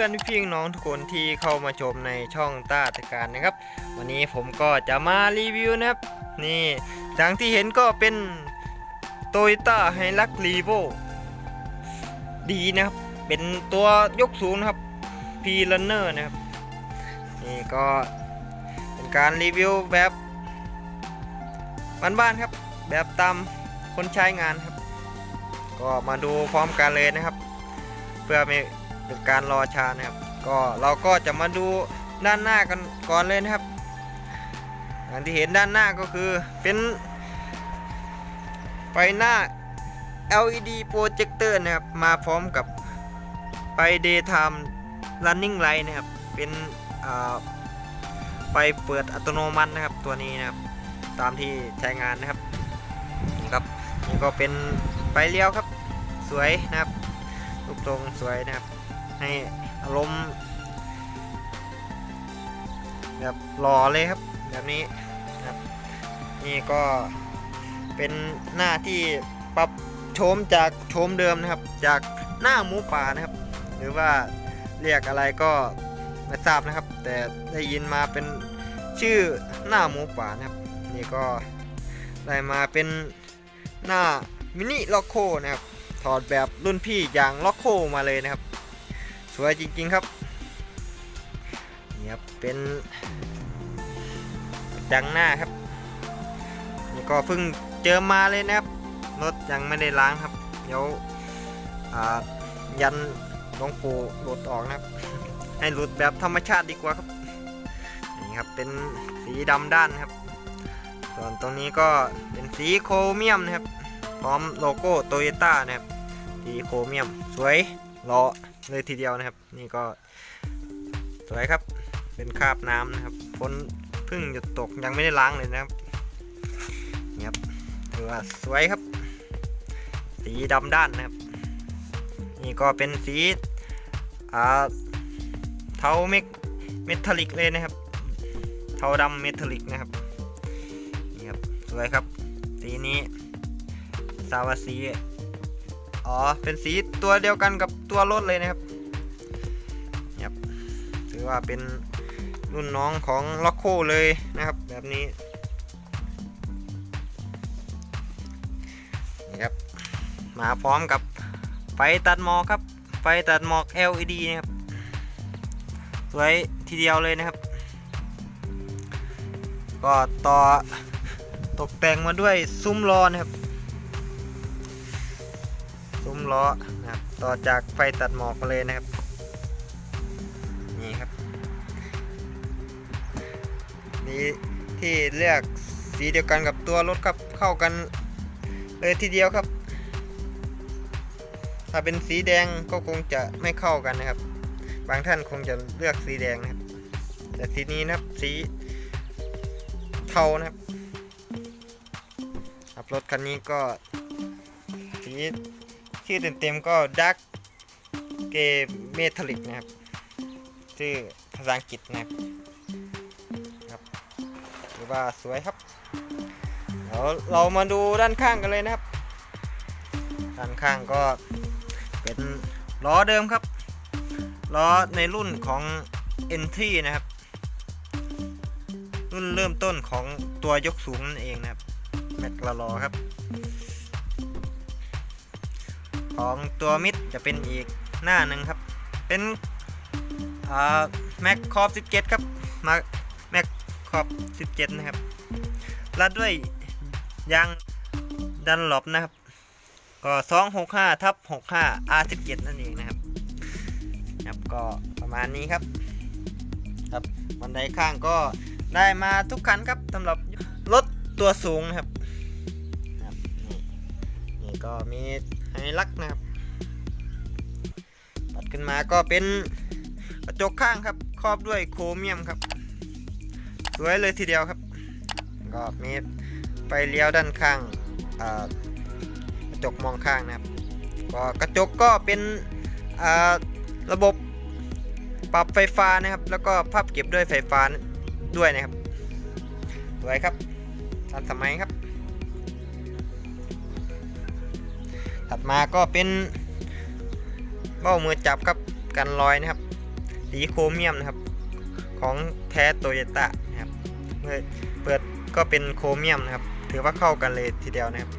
เพื่อนๆพี่ๆน้องทุกคนที่เข้ามาชมในช่องต้าตะการนะครับ วันนี้ผมก็จะมารีวิวนะครับ นี่ดังที่เห็นก็เป็น t o y ต้าไฮลักรีโวดีนะครับ เป็นตัวยกสูงนะครับ p r u n n e r นะครับ นี่ก็เป็นการรีวิวแบบบ้านๆครับ แบบตามคนใช้งานครับ ก็มาดูพร้อมกันเลยนะครับ เพื่อไม่ เป็นการรอชานะครับ ก็เราก็จะมาดูด้านหน้ากันก่อนเลยนะครับอย่างที่เห็นด้านหน้าก็คือเป็นไฟหน้า LED projector นะครับ มาพร้อมกับไฟ daytime running light นะครับ เป็นไฟเปิดอัตโนมัตินะครับตัวนี้นะครับ ตามที่ใช้งานนะครับนี่ครับนี่ก็เป็นไฟเลี้ยวครับ สวยนะครับรูปทรงสวยนะครับ ให้อารมณ์แบบหล่อเลยครับ แบบนี้นะครับนี่ก็เป็นหน้าที่ปรับโฉมจากโฉมเดิมนะครับ จากหน้าหมูป่านะครับ หรือว่าเรียกอะไรก็ไม่ทราบนะครับ แต่ได้ยินมาเป็นชื่อหน้าหมูป่านะครับ นี่ก็ได้มาเป็นหน้ามินิล็อกโคนะครับถอดแบบรุ่นพี่อย่างล็อกโคมาเลยนะครับ วยจริงๆครับเนี่ครับเป็นดังหน้าครับนี่ก็เพิ่งเจอมาเลยนะครับรถยังไม่ได้ล้างครับ เดี๋ยวยันหลวงปู่หลุดออกนะครับ ให้หลุดแบบธรรมชาติดีกว่าครับนี่ครับเป็นสีดำด้านครับ ส่วนตรงนี้ก็เป็นสีโครเมียมนะครับ พร้อมโลโก้โตโยต้านะครับสีโครเมียมสวยหล่อ เลยทีเดียวนะครับ นี่ก็สวยครับเป็นคราบน้ำนะครับฝนเพิ่งหยุดตกยังไม่ได้ล้างเลยนะครับนี่ครับถือว่าสวยครับ สีดำด้านนะครับ นี่ก็เป็นสีอ่าเทาเมกเมทัลลิกเลยนะครับ เทาดำเมทัลลิกนะครับนี่ครับสวยครับ สีนี้ซาวาสี อ๋อ เป็นสีตัวเดียวกันกับตัวรถเลยนะครับครับถือว่าเป็นรุ่นน้องของล็อกโคเลยนะครับ แบบนี้นี่ครับ มาพร้อมกับไฟตัดหมอกครับ ไฟตัดหมอก LED นะครับ สวยทีเดียวเลยนะครับ ก็ต่อตกแต่งมาด้วยซุ้มล้อนะครับ ล้อนะครับต่อจากไฟตัดหมอกมาเลยนะครับ นี่ครับนี่ที่เลือกสีเดียวกันกับตัวรถครับเข้ากันเลยทีเดียวครับ ถ้าเป็นสีแดงก็คงจะไม่เข้ากันนะครับ บางท่านคงจะเลือกสีแดงนะครับ แต่สีนี้นะครับสีเทานะครับรถคันนี้ก็สี ชื่อเต็มๆก็ Dark g a y Metallic นะครับ ชื่อภาษาอังกฤษนะครับครับถือว่าสวยครับเดี๋ยวเรามาดูด้านข้างกันเลยนะครับ ด้านข้างก็เป็นล้อเดิมครับ ล้อในรุ่นของ Entry นะครับ รุ่นเริ่มต้นของตัวยกสูงนั่นเองนะครับ แม็กลาลอครับ ของตัวมิดจะเป็นอีกหน้าหนึ่งครับ เป็นแม็กคอป17 ครับมาแม็กคอป17 นะครับรัดด้วยยางดันหลบนะครับ ก็ 265ทับ65 R17 นั่นเองนะครับครับก็ประมาณนี้ครับ ครับบันไดข้างก็ได้มาทุกคันครับสำหรับรถตัวสูงนะครับครับนี่นี่ก็มี ไฮลักนะครับ ตัดขึ้นมาก็เป็นกระจกข้างครับ ครอบด้วยโครเมียมครับ สวยเลยทีเดียวครับ ก็มีไฟเลี้ยวด้านข้างกระจกมองข้างนะครับ ก็กระจกก็เป็นระบบปรับไฟฟ้านะครับ แล้วก็พับเก็บด้วยไฟฟ้าด้วยนะครับสวยครับทันสมัยครับ ถัดมาก็เป็นเบ้ามือจับครับกันรอยนะครับ สีโครเมียมนะครับ ของแท้โตโยต้านะครับเมื่อเปิดก็เป็นโครเมียมนะครับ ถือว่าเข้ากันเลยทีเดียวนะครับ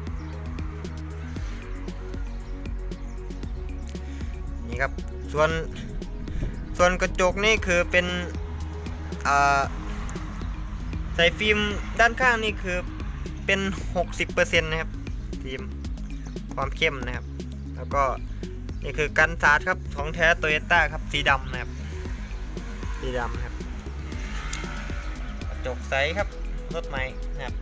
นี่ครับ ส่วนส่วนกระจกนี่คือเป็นใส่ฟิล์มด้านข้างนี่คือเป็น 60%นะครับฟิล์ม ความเข้มนะครับ แล้วก็นี่คือกันสาดครับของแท้โตโยต้าครับสีดำนะครับ สีดำนะครับกระจกใสครับรถใหม่นะครับ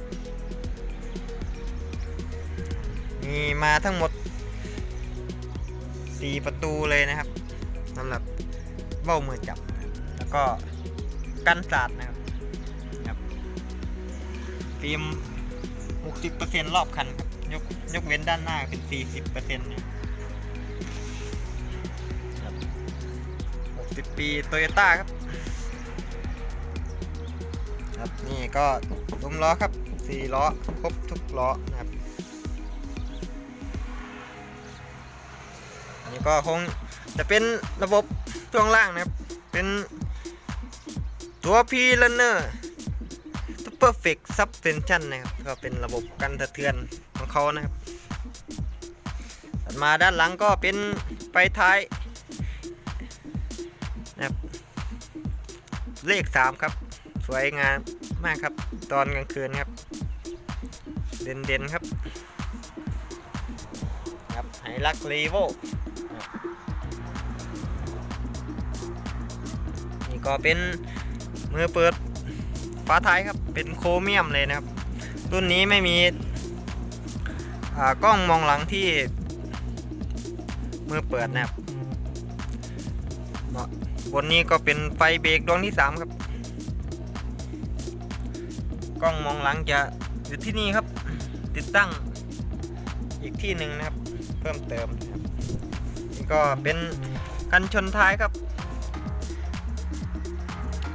มีมาทั้งหมด 4 ประตูเลยนะครับสำหรับเบ้ามือจับ แล้วก็กันสาดนะครับครับฟิล์ม60%รอบคันครับ ยกยกเว้นด้านหน้าเป็น40%นะครับครับ60ปีโตโยต้าครับ ครับนี่ก็ลุมล้อครับสี่ล้อครบทุกล้อนะครับ อันนี้ก็คงจะเป็นระบบช่วงล่างนะครับ เป็นตัว P Runner Perfect Suspension นะครับ ก็เป็นระบบกันสะเทือนของ เขานะครับมาด้านหลังก็เป็นไฟท้ายนะครับเลข3ครับ สวยงามมากครับ ตอนกลางคืนครับ เด่นเด่นๆครับครับไฮลักรีโวนี่ก็เป็นมือเปิดฝาท้ายครับ เป็นโครเมียมเลยนะครับ รุ่นนี้ไม่มี กล้องมองหลังที่มือเปิดนะครับบนนี้ก็เป็นไฟเบรกดวงที่3ครับ กล้องมองหลังจะอยู่ที่นี่ครับ ติดตั้งอีกที่หนึ่งนะครับ เพิ่มเติมนี่ก็เป็นกันชนท้ายครับ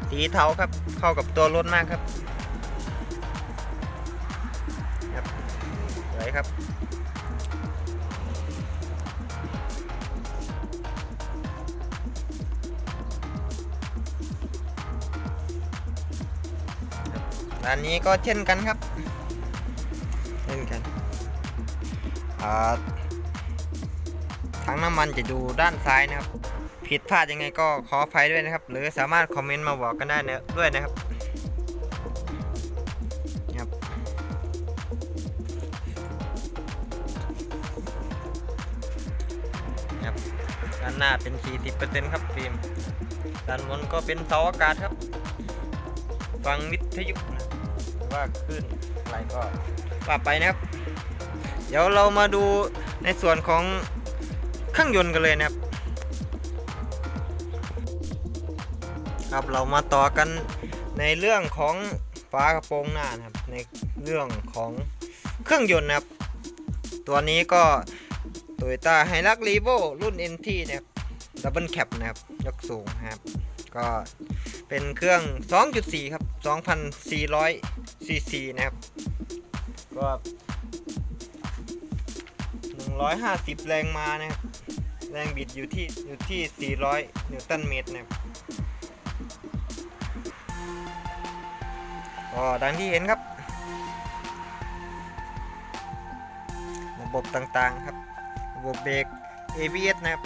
สีเทาครับเข้ากับตัวรถมากครับ ร้านนี้ก็เช่นกันครับ เช่นกันอ่าถังน้ำมันจะอยู่ด้านซ้ายนะครับ ผิดพลาดยังไงก็ขออภัยด้วยนะครับ หรือสามารถคอมเมนต์มาบอกกันได้นะด้วยนะครับครับ ครับด้านหน้าเป็น 40%ครับฟิล์มด้านบนก็เป็นเสาอากาศครับ ฟังวิทยุ รือว่าคลื่นอะไรก็ว่าไปนะครับ เดี๋ยวเรามาดูในส่วนของเครื่องยนต์กันเลยนะครับ ครับเรามาต่อกันในเรื่องของฝากระโปรงหน้านะครับ ในเรื่องของเครื่องยนต์นะครับ ตัวนี้ก็ Toyota h i l u x r e v o รุ่น NT นะครับดับเบิลแคปนะครับ ยกสูงนะครับ ก็เป็นเครื่อง 2.4 ครับ 2,400 ซีซีนะครับ ก็ 150 แรงมานะครับ แรงบิดอยู่ที่อยู่ที่ 400 นิวตันเมตรนะครับก็ดังที่เห็นครับ ระบบต่างๆครับ ระบบเบรก ABS นะครับ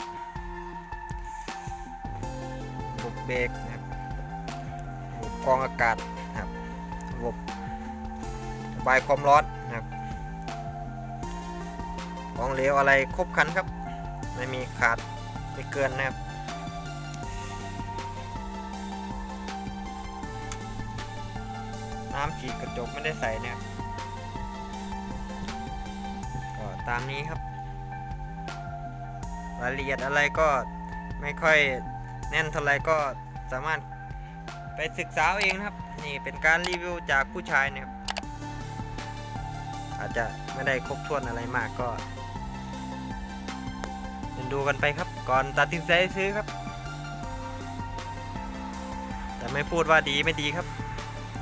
ระบบเบรกนะครับ ระบบกรองอากาศนะครับ ระบบ ระบายความร้อนนะครับของเหลวอะไรครบคันครับ ไม่มีขาดไม่เกินนะครับน้ำฉีดกระจกไม่ได้ใส่นะครับก็ตามนี้ครับรายละเอียดอะไรก็ไม่ค่อยแน่นเท่าไรก็สามารถไปศึกษาเอาเองนะครับ นี่เป็นการรีวิวจากผู้ชายนะครับ อาจจะไม่ได้ครบถ้วนอะไรมากก็เรียนดูกันไปครับ ก่อนตัดสินใจซื้อครับ แต่ไม่พูดว่าดีไม่ดีครับ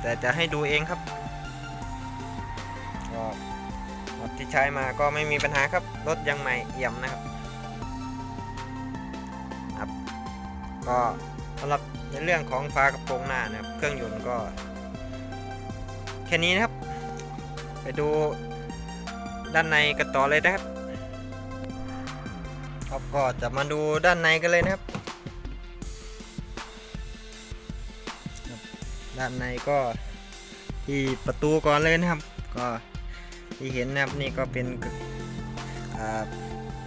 แต่จะให้ดูเองครับก็รถที่ใช้มาก็ไม่มีปัญหาครับ รถยังใหม่เอี่ยมนะครับครับก็สำหรับในเรื่องของฝากระโปรงหน้านะครับ เครื่องยนต์ก็ แค่นี้นะครับ ไปดู ด้านในกันต่อเลยนะครับครับก็จะมาดูด้านในกันเลยนะครับ ด้านในก็ที่ประตูก่อนเลยนะครับ ก็ที่เห็นนะครับนี่ก็เป็น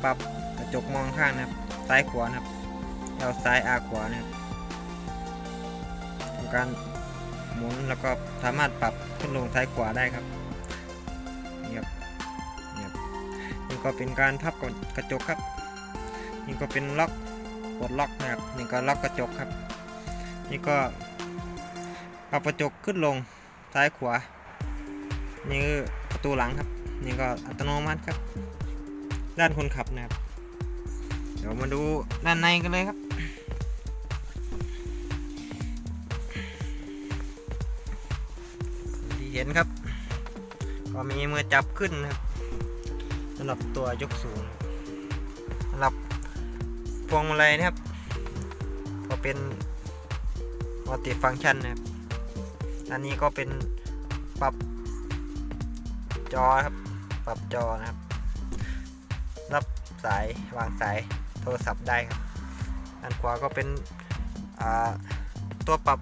ปรับกระจกมองข้างนะครับ ซ้ายขวานะครับแล้วซ้ายอาขวานะครับการหมุนแล้วก็สามารถปรับขึ้นลงซ้ายขวาได้ครับ ก็เป็นการพับกระจกครับ นี่ก็เป็นล็อกปลดล็อกนะครับ นี่ก็ล็อกกระจกครับ นี่ก็ปรับกระจกขึ้นลงซ้ายขวา นี่คือประตูหลังครับ นี่ก็อัตโนมัติครับ ด้านคนขับนะครับ เดี๋ยวมาดูด้านในกันเลยครับที่เห็นครับ ก็มีมือจับขึ้นนะครับำหรับตัวยกสูงสำหรับพวงมาลัยนะครับ ก็เป็นมัลติฟังก์ชันนะครับ อันนี้ก็เป็นปรับจอครับ ปรับจอนะครับ รับสายวางสายโทรศัพท์ได้ครับ อันขวาก็เป็นตัวปรับ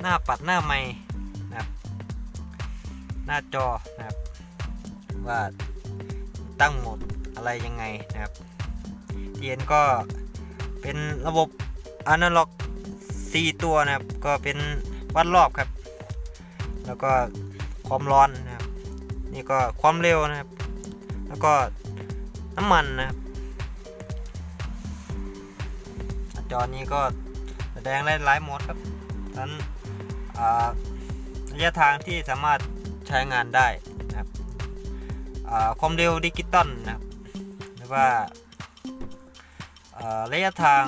หน้าปัดหน้าไม้นะครับ หน้าจอนะครับว่า ตั้งโหมดอะไรยังไงนะครับเย็นก็เป็นระบบอนาล็อก4ตัวนะครับ ก็เป็นวัดรอบครับ แล้วก็ความร้อนนะครับ นี่ก็ความเร็วนะครับ แล้วก็น้ำมันนะครับจอนี้ก็แสดงได้หลายโหมดครับทั้งระยะทางที่สามารถใช้งานได้นะครับ ความเร็วดิจิตอลนะครับหรือว่าระยะทาง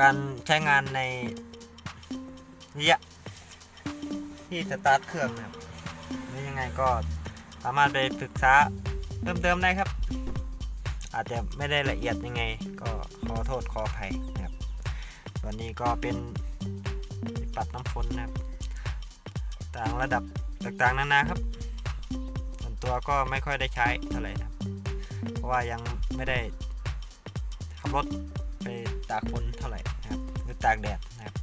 การใช้งานในระยะที่สตาร์ทเครื่องนะครับหรือยังไงก็สามารถไปศึกษาเพิ่มเติมได้ครับ อาจจะไม่ได้ละเอียดยังไง ก็ขอโทษขออภัยนะครับส่วนนี้ก็เป็นปัดน้ำฝนนะครับ ต่างระดับ ต่างๆนานาครับ ส่วนตัวก็ไม่ค่อยได้ใช้เท่าไหร่นะครับเพราะว่ายังไม่ได้ขับรถไปตากฝนเท่าไหร่นะครับหรือตากแดดนะครับ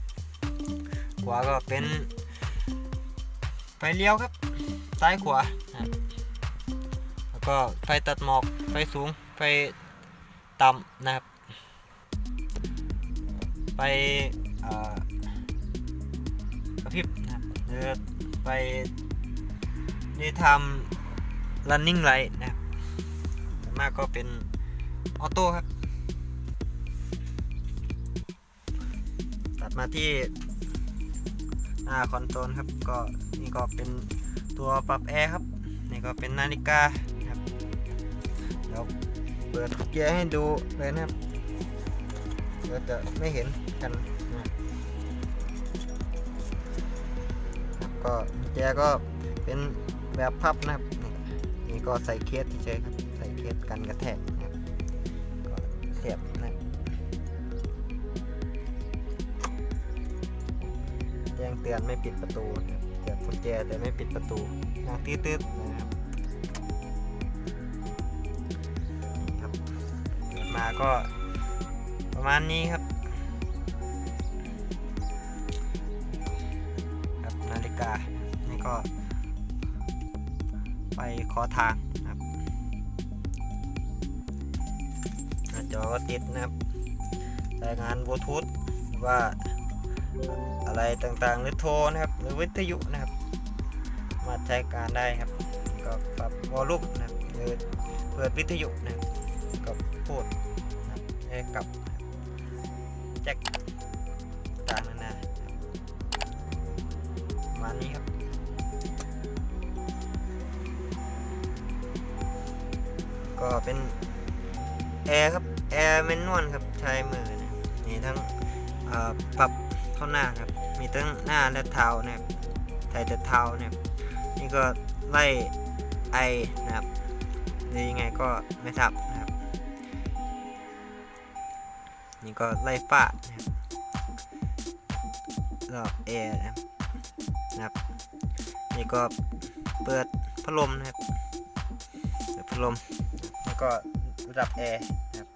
ขวาก็เป็นไฟเลี้ยวครับซ้ายขวานะครับแล้วก็ไฟตัดหมอกไฟสูงไฟต่ำนะครับไฟกระพริบนะครับหรือไฟ daytime running light นะครับมากก็เป็นออโต้ครับ ตัดมาที่หน้าคอนโซลครับ ก็นี่ก็เป็นตัวปรับแอร์ครับ นี่ก็เป็นนาฬิกาครับเดี๋ยวเปิดเกียร์ให้ดูเลยนะครับเดี๋ยวจะไม่เห็นกันนะก็แจก็เป็น แบบพับนะครับนี่นี่ก็ใส่เคสเฉยครับ ใส่เคสกันกระแทกนะครับก็เสียบนะครับแจ้งเตือนไม่ปิดประตูนะครับเสียบกุญแจแต่ไม่ปิดประตูยังตื้อๆนะครับนี่ครับปิดมาก็ประมาณนี้ครับ ทางนะครับหน้าจอก็ติดนะครับรายงานบลูทูธว่าอะไรต่างๆ หรือโทรนะครับ หรือวิทยุนะครับ มาใช้การได้ครับ ก็ปรับวอลลุ่มนะครับหรือเปิดวิทยุนะครับก็พูดนะครับกับแจ็คต่างๆนานานะครับประมาณนี้ครับ ก็เป็นแอร์ครับแอร์เมนนวลครับใช้มือนะมีทั้งปรับเข้าหน้าครับมีทั้งหน้าและเท้านะครับไทยแต่เท้านะครับนี่ก็ไล่ไอนะครับหรือยังไงก็ไม่ทราบนะครับ นี่ก็ไล่ฟ้านะครับรอบแอร์นะครับ นี่ก็เปิดพัดลมนะครับเปิดพัดลม ก็ระดับแอร์ครับ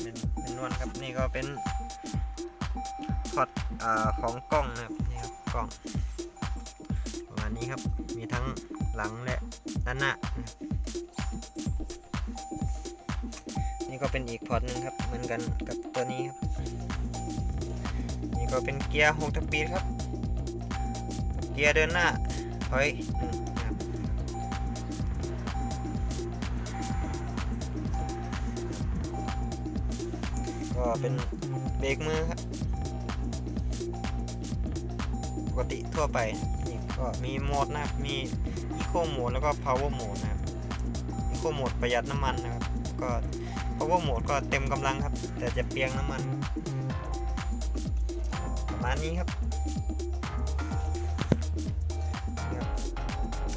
เป็นเป็นนวลครับนี่ก็เป็นพอร์ตอ่าของกล้องนะครับนี่ครับกล้องประมาณนี้ครับมีทั้งหลังและด้านหน้านะนี่ก็เป็นอีกพอร์ตหนึ่งครับเหมือนกันกับตัวนี้ครับ นี่ก็เป็นเกียร์6สปีครับ เกียร์เดินหน้าถอยหนึ่ง ก็เป็นเบรกมือครับ ปกติทั่วไปนี่ก็มีโหมดนะครับ มี Eco Mode แล้วก็ Power Mode นะครับ Eco Mode ประหยัดน้ำมันนะครับ ก็ Power Mode ก็เต็มกำลังครับ แต่จะเปลียงน้ำมัน ประมาณนี้ครับ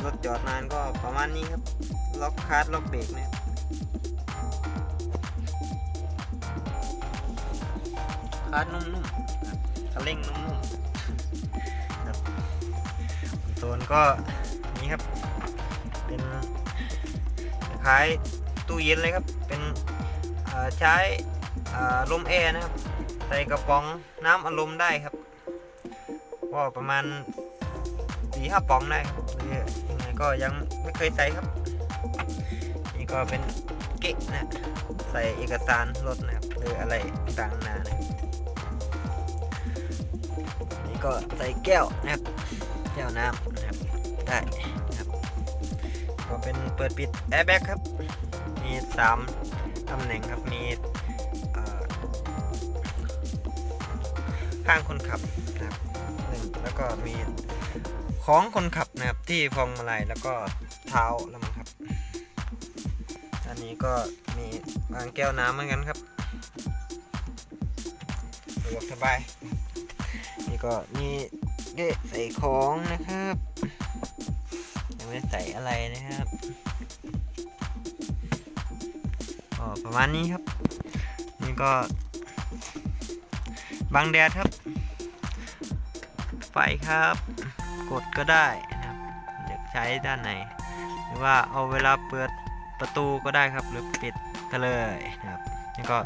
รถจอดนานก็ประมาณนี้ครับ ล็อกคาร์ดล็อกเบรกนะครับ คาร์ดนุ่มๆคันเร่งนุ่มๆครับโซนก็นี่ครับ เป็นคล้ายตู้เย็นเลยครับ เป็นใช้ลมแอร์นะครับ ใส่กระป๋องน้ำอารมณ์ได้ครับก็ประมาณสี่ห้าป๋องได้ครับยังไงก็ยังไม่เคยใส่ครับ นี่ก็เป็นเก๊กนะ ใส่เอกสารรถนะครับหรืออะไรต่างๆนานานะครับ ก็ใส่แก้วนะครับ แก้วน้ำนะครับ ได้นะครับ ก็เป็นเปิดปิดแอร์แบ็กครับ มีสามตำแหน่งครับ มีข้างคนขับนะครับหนึ่งแล้วก็มีของคนขับนะครับที่พวงมาลัยแล้วก็เท้าแล้วมั้งครับ อันนี้ก็มีวางแก้วน้ำเหมือนกันครับสะดวกสบาย ก็มีเกะใส่ของนะครับยังไม่ได้ใส่อะไรนะครับก็ประมาณนี้ครับ นี่ก็บังแดดครับ ไฟครับ กดก็ได้นะครับอยากใช้ด้านไหน หรือว่าเอาเวลาเปิดประตูก็ได้ครับ หรือปิดก็เลยนะครับนี่ก็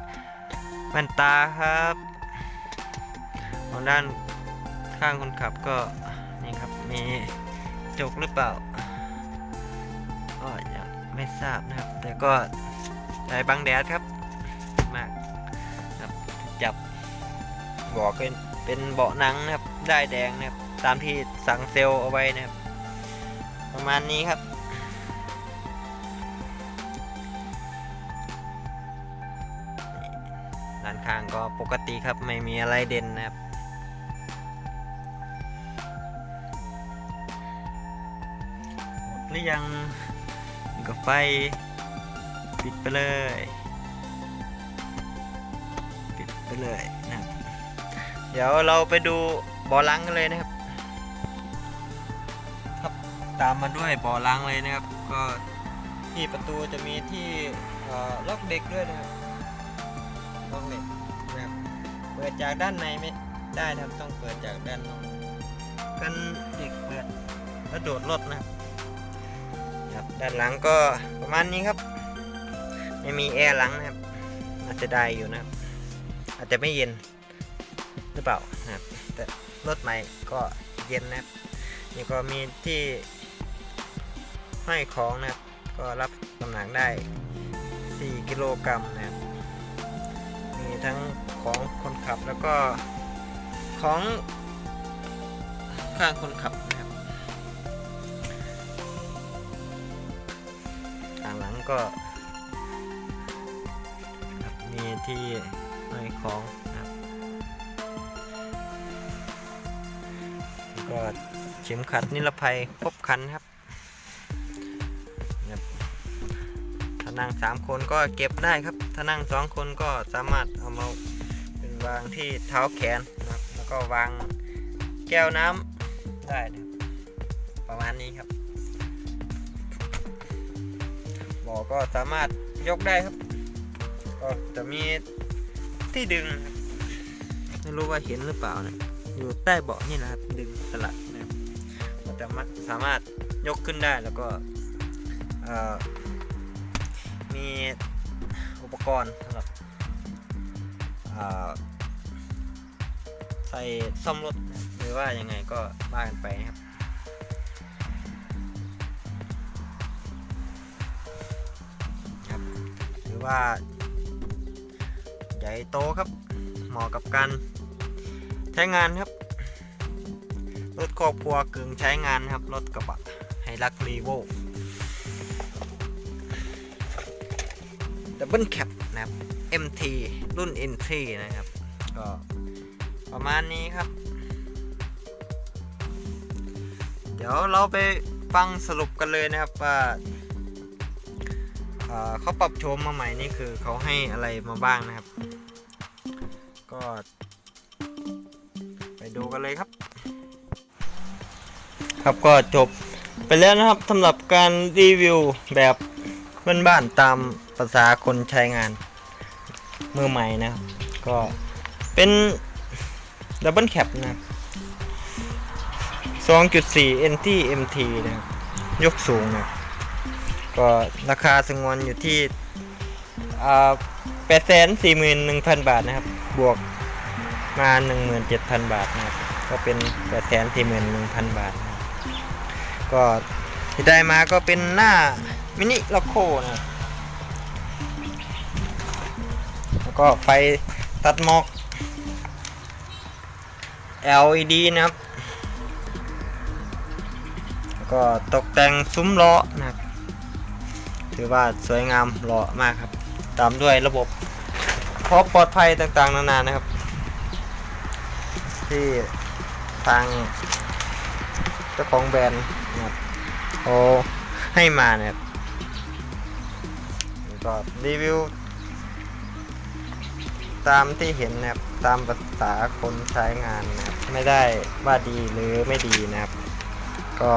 แว่นตาครับของด้าน ข้างคนขับก็นี่ครับมีจกหรือเปล่า ก็ยังไม่ทราบนะครับ แต่ก็ใช้บังแดดครับมากครับจับเบอกเป็นเป็นเบาะหนังนะครับได้แดงนะครับตามที่สั่งเซลล์เอาไว้นะครับ ประมาณนี้ครับด้านข้างก็ปกติครับไม่มีอะไรเด่นนะครับ ยังก็ไฟปิดไปเลย ปิดไปเลยนะเดี๋ยวเราไปดูบ่อล้างกันเลยนะครับ ครับตามมาด้วยบ่อล้างเลยนะครับ ก็ที่ประตูจะมีที่ล็อกเด็กด้วยนะครับล็อกเด็กนะครับเปิดจากด้านในไม่ได้นะครับต้องเปิดจากด้านนอกกันเด็กเปิดแล้วโดดรถนะครับ ครับด้านหลังก็ประมาณนี้ครับ ไม่มีแอร์หลังนะครับ อาจจะได้อยู่นะครับ อาจจะไม่เย็นหรือเปล่านะครับ แต่รถใหม่ก็เย็นนะครับ นี่ก็มีที่ห้อยของนะครับ ก็รับน้ำหนักได้ 4 กิโลกรัมนะครับ มีทั้งของคนขับแล้วก็ของข้างคนขับ ก็มีที่ห้อยของนะครับก็เข็มขัดนิรภัยครบคันครับถ้านั่งสามคนก็เก็บได้ครับ ถ้านั่งสองคนก็สามารถเอามาเป็นวางที่เท้าแขนนะครับ แล้วก็วางแก้วน้ำได้ ประมาณนี้ครับ อก็สามารถยกได้ครับ ก็จะมีที่ดึง ไม่รู้ว่าเห็นหรือเปล่านะอยู่ใต้เบาะนี่นะครับ ดึงสลักนะครับมันจะมาสามารถยกขึ้นได้แล้วก็มีอุปกรณ์สำหรับใส่ซ่อมรถหรือว่ายังไงก็ว่ากันไปนะครับ ว่า ใหญ่โตครับ เหมาะกับการใช้งานครับ รถครอบครัวกึ่งใช้งานครับ รถกระบะไฮรักรีโวดับเบิลแคปนะครับ MT รุ่น N3 นะครับ ก็ประมาณนี้ครับ เดี๋ยวเราไปฟังสรุปกันเลยนะครับว่า เขาปรับโฉมมาใหม่นี่คือเขาให้อะไรมาบ้างนะครับ ก็ ไปดูกันเลยครับ ครับก็จบไปแล้วนะครับสำหรับการรีวิวแบบบ้านๆตามภาษาคนใช้งานมือใหม่นะครับก็เป็นดับเบิลแคปนะครับ2.4 NT MT นะครับยกสูงนะ ก็ราคาสงวนอยู่ที่แปดแสนสี่หมื่นหนึ่งพันบาทนะครับ บวกมาหนึ่งหมื่นเจ็ดพันบาทนะครับ ก็เป็นแปดแสนสี่หมื่นหนึ่งพันบาท ก็ที่ได้มาก็เป็นหน้ามินิล็อกโคนะแล้วก็ไฟตัดหมอก LED นะครับ แล้วก็ตกแต่งซุ้มล้อนะครับ ถือว่าสวยงามหล่อมากครับ ตามด้วยระบบพร้อมปลอดภัยต่างๆ นานานะครับ ที่ทางเจ้าของแบรนด์นะครับเขาให้มานะครับก็รีวิว ตามที่เห็นนะครับ ตามภาษาคนใช้งานนะครับ ไม่ได้ว่าดีหรือไม่ดีนะครับ ก็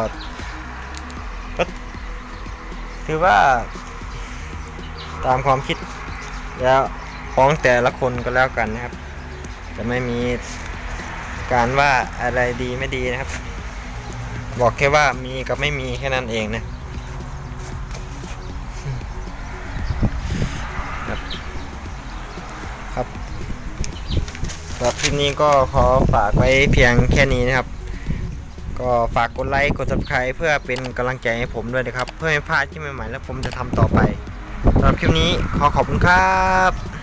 ถือว่าตามความคิดแล้วของแต่ละคนก็แล้วกันนะครับ จะไม่มีการว่าอะไรดีไม่ดีนะครับ บอกแค่ว่ามีกับไม่มีแค่นั้นเองนะครับครับสำหรับคลิปนี้ก็ขอฝากไว้เพียงแค่นี้นะครับ ก็ฝากกดไลค์กด subscribe เพื่อเป็นกำลังใจให้ผมด้วยนะครับ เพื่อไม่พลาดที่ใหม่ๆ แล้วผมจะทำต่อไปสำหรับคลิปนี้ขอขอบคุณครับ